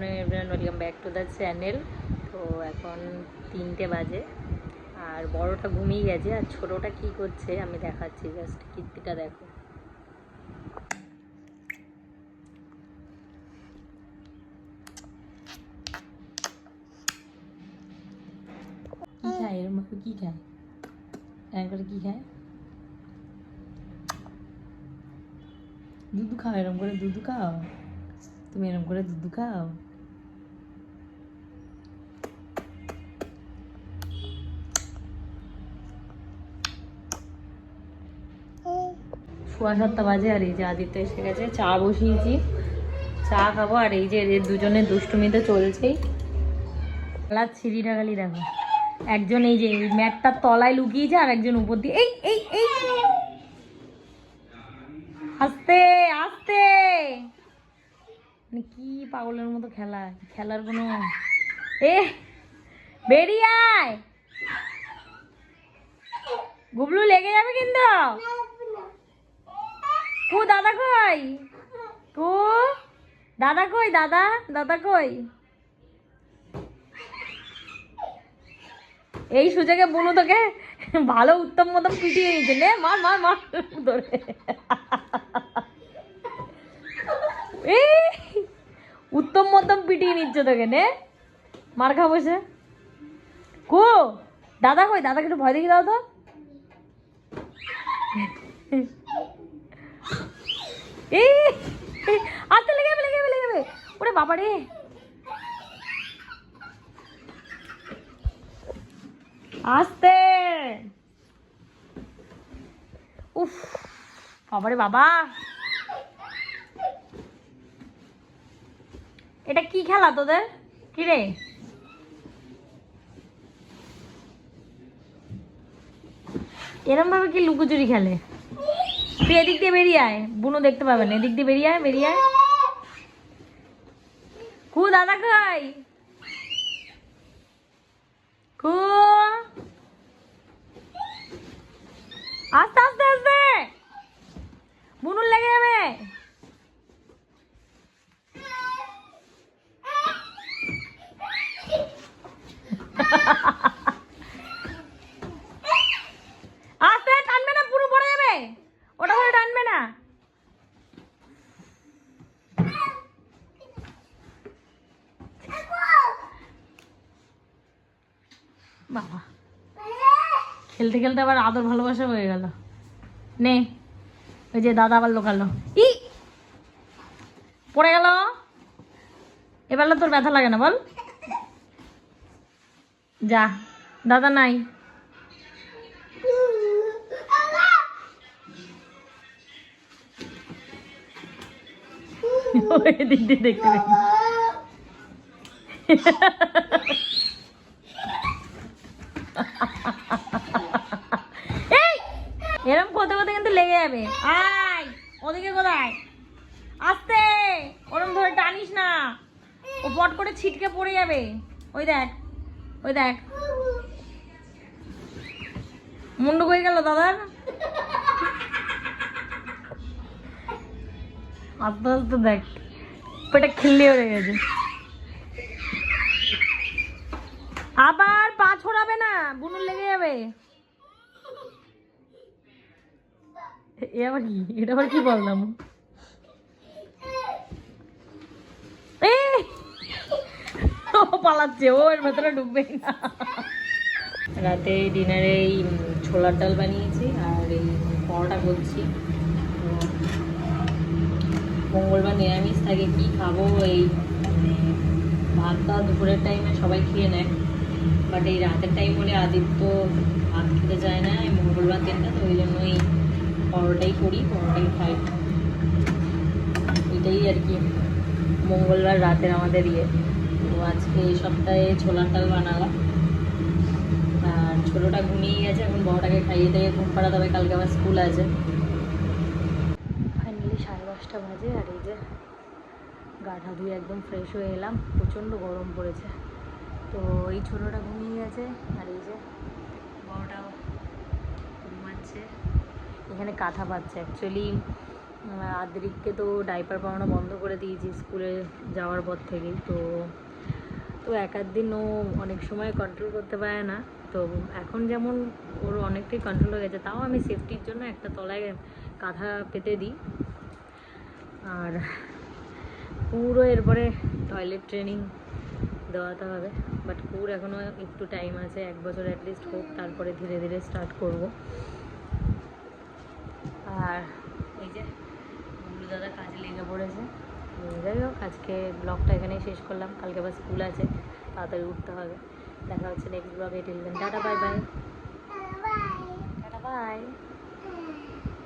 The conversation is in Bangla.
Afternoon everyone welcome back to the channel তো এখন তিনটে বাজে, আর বড়টা ঘুমিয়ে গেছে, আর ছোটোটা কি করছে আমি দেখাচ্ছি জাস্ট কীর্তিটা দেখো। কি খায়? কি খায়? করে কি খায়? দুধ খাও, এরম করে দুধ খাও। তুমি এরম করে দুধ খাও? সোয়া সাতটা বাজে আর এই যে আদিত্য এসে গেছে, চা বসিয়েছি। চা খাব আর এই যে এদের দুজনের দুষ্টুমি তো চলছেই। খেলার ছিঁড়িটা খালি দেখো। একজন এই যে এই ম্যাটটার তলায় লুকিয়েছে আর একজন উপর দিয়ে, এই এই এই। আস্তে আস্তে। মানে কি পাগলের মতো খেলা, খেলার কোনো এ, বেরিয়ে আয়। গুবলু লেগে যাবে কিন্তু। কু দাদা কই? কু দাদা কই, দাদা? দাদা কই? এই সুযোগে বুনু তোকে ভালো উত্তম মতন পিটিয়ে নিয়েছে নে, মার মার মার। ধরে। উত্তম মতন পিটিয়ে নিচ্ছে তোকে, নে। মার খাব সে। কো, দাদা কই? দাদাকে একটু ভয় দেখি দাও তো। এই আস্তে লেগে যাবে লেগে যাবে লেগে যাবে। ওরে বাবা রে। আস্তে। উফ বাবারে বাবা। এটা কি খেলা তোদের? কি রে? এরম ভাবে কি লুকোচুরি খেলে? তুই এদিক দিয়ে বেরিয়ে আয়। বুনো দেখতে পাবে না। এদিক দিয়ে বেরিয়ে আয় বেরিয়ে আয়। কু দাদা কই? কু আস্তে আস্তে আস্তে। বুনুর লেগে যাবে। আস্তে টানবে না পুরো পড়ে যাবে ওটা করে টানবে না বাবা খেলতে খেলতে আবার আদর ভালোবাসা হয়ে গেল। নে ওই যে দাদা আবার লোকালো। ই! পড়ে গেল? এবার তোর ব্যথা লাগে না বল। যা দাদা নাই। দিয়ে দেখতে পেয়েছি এই এরম করতে করতে কিন্তু লেগে যাবে। আয়, ওদিকে কোথায়? আস্তে, ওরম ধরে টানিস না। ও পট করে ছিটকে পড়ে যাবে। ওই দেখ ওই দেখ। মুন্ডু হয়ে গেল দাদার? আস্তে আস্তে দেখ। পেটে খিল্লি হয়ে গেছে। আবার পা ছড়াবে না বুনুর লেগে যাবে। এ আবার কি? এটা আবার কি বললাম! ও পালাচ্ছে, ও এর ভেতরে ঢুকবেই না। রাতে ডিনারে এই ছোলার ডাল বানিয়েছি আর এই পরোটা করছি। মঙ্গলবার নিরামিষ থাকে, কি খাব এই মানে ভাতটা দুপুরের টাইমে সবাই খেয়ে নেয়। বাট এই রাতের টাইম হলে আদিত্য ভাত খেতে যায় না মঙ্গলবার দিনটা, তো ওই জন্যই পরোটাই করি পরোটাই খাই এটাই আর কি মঙ্গলবার রাতের আমাদের ইয়ে। তো আজকে এই সপ্তাহে ছোলার ডাল বানালাম। আর ছোটোটা ঘুমিয়ে গেছে এখন বড়টাকে খাইয়ে দিয়ে ঘুম পাড়াতে হবে, কালকে আবার স্কুল আছে। ফাইনালি সাড়ে দশটা বাজে, আর এই যে গাটা ধুয়ে একদম ফ্রেশ হয়ে এলাম। প্রচণ্ড গরম পড়েছে। তো এই ছোটোটা ঘুমিয়ে গেছে আর এই যে বড়টাও ঘুমাচ্ছে। এখানে কাঁথা পাচ্ছে অ্যাকচুয়ালি আদ্রিককে তো ডাইপার পাওয়ানো বন্ধ করে দিয়েছি স্কুলে যাওয়ার পর থেকেই। তো তো এক দিন ও অনেক সময় কন্ট্রোল করতে পারে না। তো এখন যেমন ওর অনেকটাই কন্ট্রোল হয়ে গেছে, তাও আমি সেফটির জন্য একটা তলায় কাঁথা পেতে দিই। আর পুরো এরপরে টয়লেট ট্রেনিং দেওয়াতে হবে। বাট পুর এখনও একটু টাইম আছে, এক বছর অ্যাটলিস্ট হোক, তারপরে ধীরে ধীরে স্টার্ট করব। আর এই যে গুলু দাদা কাজে লেগে পড়েছে। তো যাই হোক আজকে ব্লগটা এখানেই শেষ করলাম। কালকে আবার স্কুল আছে তাড়াতাড়ি উঠতে হবে। দেখা হচ্ছে নেক্সট ব্লগে till then tata bye bye tata bye